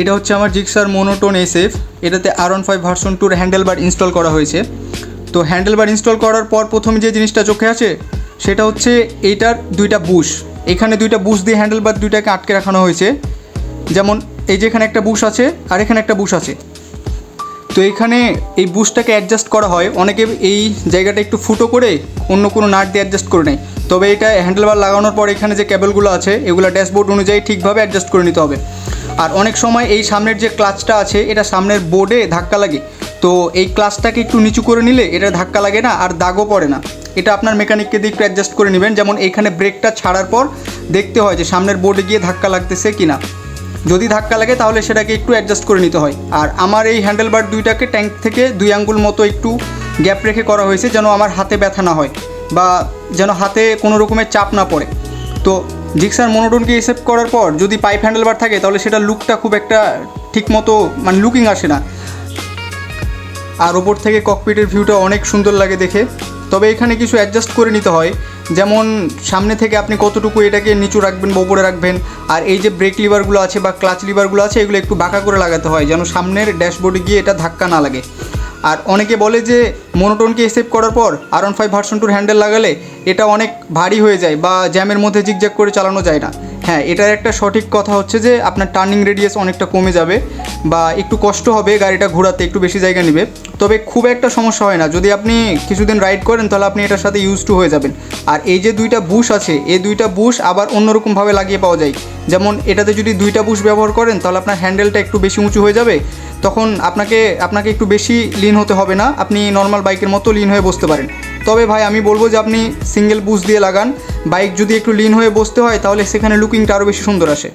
এটা হচ্ছে আমার জিক্সার মোনোটোন এসএফ এটাতে আর ওয়ান ফাইভ ভার্সন টুর হ্যান্ডেল বার ইনস্টল করা হয়েছে। তো হ্যান্ডেল বার ইনস্টল করার পর প্রথমে যে জিনিসটা চোখে আছে, সেটা হচ্ছে এইটার দুইটা বুশ এখানে দুইটা বুশ দিয়ে হ্যান্ডেল বার দুইটাকে আটকে রাখানো হয়েছে। যেমন এই যে এখানে একটা বুশ আছে, আর এখানে একটা বুশ আছে। তো এখানে এই বুশটাকে অ্যাডজাস্ট করা হয়। অনেকে এই জায়গাটা একটু ফুটো করে অন্য কোনো নাট দিয়ে অ্যাডজাস্ট করে নেয়। তবে এটা হ্যান্ডেলবার লাগানোর পর এখানে যে কেবলগুলো আছে, এগুলো ড্যাশবোর্ড অনুযায়ী ঠিকভাবে অ্যাডজাস্ট করে নিতে হবে। আর অনেক সময় এই সামনের যে ক্লাচটা আছে, এটা সামনের বোর্ডে ধাক্কা লাগে। তো এই ক্লাচটাকে একটু নিচু করে নিলে এটা ধাক্কা লাগে না আর দাগও পড়ে না। এটা আপনার মেকানিককে দিয়ে একটু অ্যাডজাস্ট করে নেবেন। যেমন এইখানে ব্রেকটা ছাড়ার পর দেখতে হয় যে সামনের বোর্ডে গিয়ে ধাক্কা লাগতেছে কি না যদি ধাক্কা লাগে তাহলে সেটাকে একটু অ্যাডজাস্ট করে নিতে হয়। আর আমার এই হ্যান্ডেল হ্যান্ডেলবার দুইটাকে ট্যাঙ্ক থেকে দুই আঙ্গুল মতো একটু গ্যাপ রেখে করা হয়েছে যেন আমার হাতে ব্যথা না হয় বা যেন হাতে কোনো রকমের চাপ না পড়ে। তো জিক্সার মনোটনকে এসেপ্ট করার পর যদি পাইপ হ্যান্ডেলবার থাকে, তাহলে সেটা লুকটা খুব একটা ঠিক মতো মানে লুকিং আসে না। আর ওপর থেকে ককপিটের ভিউটা অনেক সুন্দর লাগে দেখে। তবে এখানে কিছু অ্যাডজাস্ট করে নিতে হয়। যেমন সামনে থেকে আপনি কতটুকু এটাকে নিচু রাখবেন বা উপরে রাখবেন, আর এই যে ব্রেক লিভারগুলো আছে বা ক্লাচ লিভারগুলো আছে, এগুলো একটু বাঁকা করে লাগাতে হয়, যেন সামনের ড্যাশবোর্ডে গিয়ে এটা ধাক্কা না লাগে। আর অনেকে বলে যে মোনোটোনকে সেভ করার পর আর ওয়ান ফাইভ ভার্সন টুর হ্যান্ডেল লাগালে এটা অনেক ভারী হয়ে যায় বা জ্যামের মধ্যে জিগজ্যাগ করে চালানো যায় না। হ্যাঁ এটার একটা সঠিক কথা হচ্ছে যে আপনার টার্নিং রেডিয়াস অনেকটা কমে যাবে বা একটু কষ্ট হবে গাড়িটা ঘোরাতে, একটু বেশি জায়গা নেবে। তবে খুব একটা সমস্যা হয় না। যদি আপনি কিছুদিন রাইড করেন, তাহলে আপনি এটার সাথে ইউজ টু হয়ে যাবেন। আর এই যে দুইটা বুশ আছে, এই দুইটা বুশ আবার অন্যরকমভাবে লাগিয়ে পাওয়া যায়। যেমন এটাতে যদি দুইটা বুশ ব্যবহার করেন, তাহলে আপনার হ্যান্ডেলটা একটু বেশি উঁচু হয়ে যাবে। তখন আপনাকে আপনাকে একটু বেশি লিন হতে হবে না। আপনি নর্মাল বাইকের মতো লিন হয়ে বসতে পারেন। তবে ভাই, আমি বলব যে আপনি সিঙ্গেল বুশ দিয়ে লাগান। বাইক যদি একটু লিন হয়ে বসতে হয়, তাহলে সেখানে লুকিংটা আরও বেশি সুন্দর আসে।